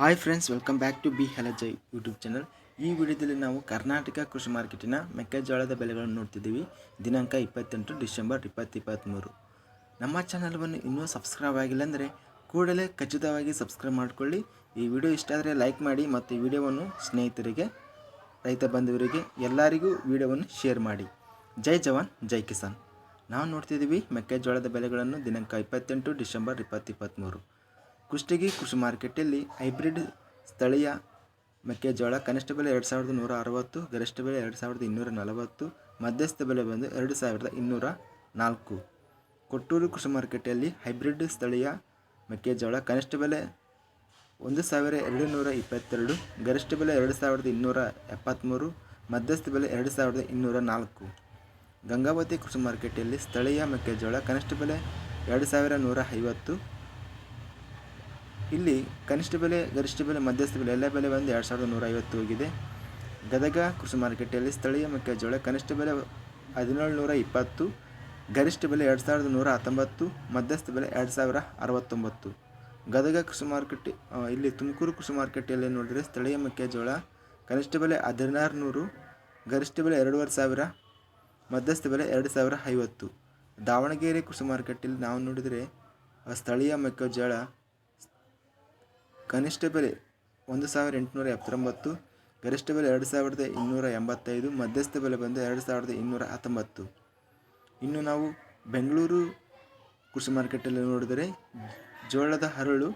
Hi friends welcome back to B Jai YouTube channel ಈ ವಿಡಿಯೋದಲ್ಲಿ ನಾವು ಕರ್ನಾಟಕ ಕೃಷಿ ಮಾರ್ಕೆಟಿನ ಮೆಕ್ಕೆಜೋಳದ ಬೆಲೆಗಳನ್ನು ನೋಡ್ತಿದ್ದೀವಿ. ದಿನಾಂಕ ಇಪ್ಪತ್ತೆಂಟು ಡಿಸೆಂಬರ್ ಇಪ್ಪತ್ತಿಪ್ಪತ್ತ್ಮೂರು ನಮ್ಮ ಚಾನಲ್ವನ್ನು ಇನ್ನೂ ಸಬ್ಸ್ಕ್ರೈಬ್ ಆಗಿಲ್ಲ ಅಂದರೆ ಕೂಡಲೇ ಖಚಿತವಾಗಿ ಸಬ್ಸ್ಕ್ರೈಬ್ ಮಾಡಿಕೊಳ್ಳಿ. ಈ ವಿಡಿಯೋ ಇಷ್ಟ ಆದರೆ ಲೈಕ್ ಮಾಡಿ ಮತ್ತು ವಿಡಿಯೋವನ್ನು ಸ್ನೇಹಿತರಿಗೆ, ರೈತ ಬಂಧುವರಿಗೆ, ಎಲ್ಲರಿಗೂ ವಿಡಿಯೋವನ್ನು ಶೇರ್ ಮಾಡಿ. ಜೈ ಜವಾನ್, ಜೈ ಕಿಸಾನ್. ನಾವು ನೋಡ್ತಿದ್ದೀವಿ ಮೆಕ್ಕೆಜೋಳದ ಬೆಲೆಗಳನ್ನು ದಿನಾಂಕ ಇಪ್ಪತ್ತೆಂಟು ಡಿಸೆಂಬರ್ ಇಪ್ಪತ್ತಿಪ್ಪತ್ತ್ಮೂರು ಕುಷ್ಟಗಿ ಕೃಷಿ ಮಾರ್ಕೆಟಲ್ಲಿ ಹೈಬ್ರಿಡ್ ಸ್ಥಳೀಯ ಮೆಕ್ಕೆಜೋಳ ಕನಿಷ್ಠ ಬೆಲೆ ಎರಡು ಸಾವಿರದ ನೂರ ಅರವತ್ತು, ಗರಿಷ್ಠ ಬೆಲೆ ಎರಡು ಸಾವಿರದ ಇನ್ನೂರ ನಲವತ್ತು, ಮಧ್ಯಸ್ಥ ಬೆಲೆ ಬಂದು ಎರಡು ಸಾವಿರದ ಇನ್ನೂರ ನಾಲ್ಕು. ಕೊಟ್ಟೂರು ಕೃಷಿ ಮಾರ್ಕೆಟಲ್ಲಿ ಹೈಬ್ರಿಡ್ ಸ್ಥಳೀಯ ಮೆಕ್ಕೆಜೋಳ ಕನಿಷ್ಠ ಬೆಲೆ ಒಂದು ಸಾವಿರ ಎರಡು ನೂರ ಇಪ್ಪತ್ತೆರಡು, ಗರಿಷ್ಠ ಬೆಲೆ ಎರಡು ಸಾವಿರದ ಇನ್ನೂರ ಎಪ್ಪತ್ತ್ಮೂರು, ಮಧ್ಯಸ್ಥ ಬೆಲೆ ಎರಡು ಸಾವಿರದ ಇನ್ನೂರ ನಾಲ್ಕು. ಗಂಗಾವತಿ ಕೃಷಿ ಮಾರ್ಕೆಟಲ್ಲಿ ಸ್ಥಳೀಯ ಮೆಕ್ಕೆಜೋಳ ಕನಿಷ್ಠ ಬೆಲೆ ಎರಡು ಸಾವಿರ ನೂರ ಐವತ್ತು ಇಲ್ಲಿ ಕನಿಷ್ಠ ಬೆಲೆ, ಗರಿಷ್ಠ ಬೆಲೆ, ಮಧ್ಯಸ್ಥ ಬೆಲೆ, ಎಲ್ಲ ಬೆಲೆ ಬಂದು ಎರಡು ಸಾವಿರದ ನೂರ ಐವತ್ತು ಹೋಗಿದೆ. ಗದಗ ಕೃಷಿ ಮಾರುಕಟ್ಟೆಯಲ್ಲಿ ಸ್ಥಳೀಯ ಮೆಕ್ಕೆಜೋಳ ಕನಿಷ್ಠ ಬೆಲೆ ಹದಿನೇಳು ನೂರ ಇಪ್ಪತ್ತು, ಗರಿಷ್ಠ ಬೆಲೆ ಎರಡು ಸಾವಿರದ ನೂರ ಹತ್ತೊಂಬತ್ತು, ಮಧ್ಯಸ್ಥ ಬೆಲೆ ಎರಡು ಸಾವಿರ ಅರವತ್ತೊಂಬತ್ತು. ಗದಗ ಕೃಷಿ ಮಾರುಕಟ್ಟೆ ಇಲ್ಲಿ ತುಮಕೂರು ಕೃಷಿ ಮಾರುಕಟ್ಟೆಯಲ್ಲಿ ನೋಡಿದರೆ ಸ್ಥಳೀಯ ಮೆಕ್ಕೆಜೋಳ ಕನಿಷ್ಠ ಬೆಲೆ ಹದಿನಾರು ನೂರು ಗರಿಷ್ಠ ಬೆಲೆ ಎರಡೂವರೆ ಸಾವಿರ, ಮಧ್ಯಸ್ಥ ಬೆಲೆ ಎರಡು ಸಾವಿರ ಐವತ್ತು. ದಾವಣಗೆರೆ ಕೃಷಿ ಮಾರುಕಟ್ಟೆಯಲ್ಲಿ ನಾವು ನೋಡಿದರೆ ಸ್ಥಳೀಯ ಮೆಕ್ಕೆಜೋಳ ಕನಿಷ್ಠ ಬೆಲೆ ಒಂದು ಸಾವಿರ ಎಂಟುನೂರ ಎಪ್ಪತ್ತೊಂಬತ್ತು, ಗರಿಷ್ಠ ಬೆಲೆ ಎರಡು ಸಾವಿರದ ಇನ್ನೂರ ಎಂಬತ್ತೈದು, ಮಧ್ಯಸ್ಥ ಬೆಲೆ ಬಂದು ಎರಡು ಸಾವಿರದ ಇನ್ನೂರ ಹತ್ತೊಂಬತ್ತು. ಇನ್ನು ನಾವು ಬೆಂಗಳೂರು ಕೃಷಿ ಮಾರ್ಕೆಟಲ್ಲಿ ನೋಡಿದರೆ ಜೋಳದ ಹರಳು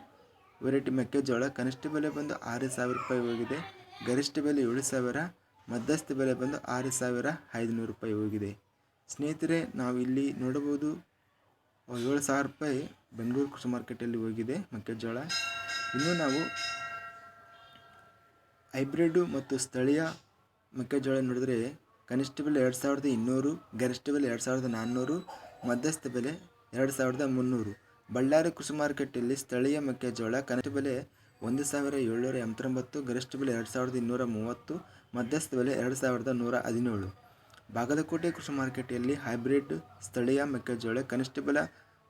ವೆರೈಟಿ ಮೆಕ್ಕೆಜೋಳ ಕನಿಷ್ಠ ಬೆಲೆ ಬಂದು ಆರು ಸಾವಿರ ರೂಪಾಯಿ ಹೋಗಿದೆ, ಗರಿಷ್ಠ ಬೆಲೆ ಏಳು ಸಾವಿರ, ಮಧ್ಯಸ್ಥ ಬೆಲೆ ಬಂದು ಆರು ಸಾವಿರ ಐದುನೂರು ರೂಪಾಯಿ ಹೋಗಿದೆ. ಸ್ನೇಹಿತರೆ, ನಾವು ಇಲ್ಲಿ ನೋಡಬಹುದು ಏಳು ಸಾವಿರ ರೂಪಾಯಿ ಬೆಂಗಳೂರು ಕೃಷಿ ಮಾರ್ಕೆಟಲ್ಲಿ ಹೋಗಿದೆ ಮೆಕ್ಕೆಜೋಳ ಇನ್ನು ನಾವು ಹೈಬ್ರಿಡು ಮತ್ತು ಸ್ಥಳೀಯ ಮೆಕ್ಕೆಜೋಳ ನೋಡಿದರೆ ಕನಿಷ್ಠ ಬೆಲೆ ಎರಡು ಸಾವಿರದ ಇನ್ನೂರು, ಗರಿಷ್ಠ ಬೆಲೆ ಎರಡು ಸಾವಿರದ ನಾನ್ನೂರು, ಮಧ್ಯಸ್ಥ ಬೆಲೆ ಎರಡು ಸಾವಿರದ ಮುನ್ನೂರು. ಬಳ್ಳಾರಿ ಕೃಷಿ ಮಾರುಕಟ್ಟೆಯಲ್ಲಿ ಸ್ಥಳೀಯ ಮೆಕ್ಕೆಜೋಳ ಕನಿಷ್ಠ ಬೆಲೆ ಒಂದು ಸಾವಿರ ಏಳ್ನೂರ ಎಂಬತ್ತೊಂಬತ್ತು, ಗರಿಷ್ಠ ಬೆಲೆ ಎರಡು ಸಾವಿರದ ಇನ್ನೂರ ಮೂವತ್ತು, ಮಧ್ಯಸ್ಥ ಬೆಲೆ ಎರಡು ಸಾವಿರದ ನೂರ ಹದಿನೇಳು. ಬಾಗಲಕೋಟೆ ಕೃಷಿ ಮಾರುಕಟ್ಟೆಯಲ್ಲಿ ಹೈಬ್ರಿಡ್ ಸ್ಥಳೀಯ ಮೆಕ್ಕೆಜೋಳ ಕನಿಷ್ಠ ಬೆಲೆ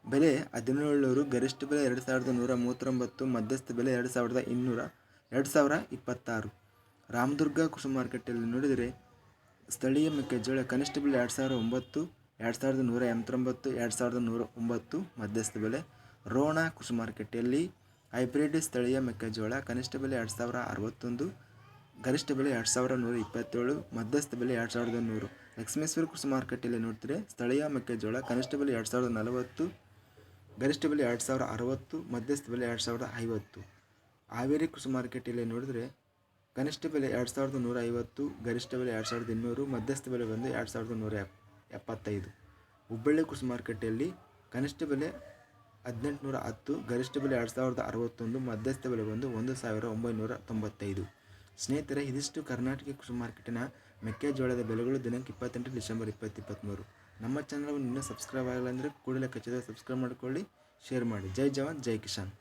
ಬೆಲೆ ಹದಿನೇಳುನೂರು ಗರಿಷ್ಠ ಬೆಲೆ ಎರಡು ಸಾವಿರದ ನೂರ ಮೂವತ್ತೊಂಬತ್ತು ಮಧ್ಯಸ್ಥ ಬೆಲೆ ಎರಡು ಸಾವಿರದ ಇನ್ನೂರ ಎರಡು ಸಾವಿರ ಇಪ್ಪತ್ತಾರು ರಾಮದುರ್ಗ ಕೃಷಿ ಮಾರುಕಟ್ಟೆಯಲ್ಲಿ ನೋಡಿದರೆ ಸ್ಥಳೀಯ ಮೆಕ್ಕೆಜೋಳ ಕನಿಷ್ಠ ಬೆಲೆ ಎರಡು ಸಾವಿರದ ಒಂಬತ್ತು ಎರಡು ಸಾವಿರದ ನೂರ ಎಂಬತ್ತೊಂಬತ್ತು ಎರಡು ಸಾವಿರದ ನೂರ ಒಂಬತ್ತು ಮಧ್ಯಸ್ಥ ಬೆಲೆ ರೋಣ ಕೃಷಿ ಮಾರ್ಕೆಟಲ್ಲಿ ಹೈಬ್ರಿಡ್ ಸ್ಥಳೀಯ ಮೆಕ್ಕೆಜೋಳ ಕನಿಷ್ಠ ಬೆಲೆ ಎರಡು ಸಾವಿರ ಅರವತ್ತೊಂದು ಗರಿಷ್ಠ ಬೆಲೆ ಎರಡು ಸಾವಿರ ನೂರ ಇಪ್ಪತ್ತೇಳು ಮಧ್ಯಸ್ಥ ಬೆಲೆ ಎರಡು ಸಾವಿರದ ನೂರು ಲಕ್ಷ್ಮೇಶ್ವರ ಕೃಷಿ ಮಾರುಕಟ್ಟೆಯಲ್ಲಿ ನೋಡ್ತೀರಿ ಸ್ಥಳೀಯ ಮೆಕ್ಕೆಜೋಳ ಕನಿಷ್ಠ ಬೆಲೆ ಎರಡು ಸಾವಿರದ ನಲವತ್ತು ಗರಿಷ್ಠ ಬೆಲೆ ಎರಡು ಸಾವಿರ ಅರವತ್ತು, ಮಧ್ಯಸ್ಥ ಬೆಲೆ ಎರಡು ಸಾವಿರದ ಐವತ್ತು. ಹಾವೇರಿ ಕೃಷಿ ಮಾರ್ಕೆಟಲ್ಲಿ ನೋಡಿದ್ರೆ, ಕನಿಷ್ಠ ಬೆಲೆ ಎರಡು ಸಾವಿರದ ನೂರ ಐವತ್ತು ಗರಿಷ್ಠ ಬೆಲೆ ಎರಡು ಸಾವಿರದ ಇನ್ನೂರು, ಮಧ್ಯಸ್ಥ ಬೆಲೆ ಬಂದು ಎರಡು ಸಾವಿರದ ನೂರ ಎಪ್, ಎಪ್ಪತ್ತೈದು. ಹುಬ್ಬಳ್ಳಿ ಕೃಷಿ ಮಾರುಕಟ್ಟೆಯಲ್ಲಿ ಕನಿಷ್ಠ ಬೆಲೆ ಹದಿನೆಂಟುನೂರ ಹತ್ತು, ಗರಿಷ್ಠ ಬೆಲೆ ಎರಡು ಸಾವಿರದ ಅರವತ್ತೊಂದು, ಮಧ್ಯಸ್ಥ ಬೆಲೆ ಬಂದು ಒಂದು ಸಾವಿರ ಒಂಬೈನೂರ ತೊಂಬತ್ತೈದು. ಸ್ನೇಹಿತರೆ, ಇದಿಷ್ಟು ಕರ್ನಾಟಕ ಕೃಷಿ ಮಾರ್ಕೆಟಿನ ಮೆಕ್ಕೆಜೋಳದ ಬೆಲೆಗಳು ದಿನಾಂಕ ಇಪ್ಪತ್ತೆಂಟು ಡಿಸೆಂಬರ್ ಇಪ್ಪತ್ತಿಪ್ಪತ್ತ್ಮೂರು ನಮ್ಮ ಚಾನಲ್ವನ್ನು ಇನ್ನೂ ಸಬ್ಸ್ಕ್ರೈಬ್ ಆಗಿಲ್ಲ ಅಂದರೆ ಕೂಡಲೇ ಖಚಿತ ಸಬ್ಸ್ಕ್ರೈಬ್ ಮಾಡಿಕೊಳ್ಳಿ ಶೇರ್ ಮಾಡಿ. ಜೈ ಜವಾನ್, ಜೈ ಕಿಸಾನ್.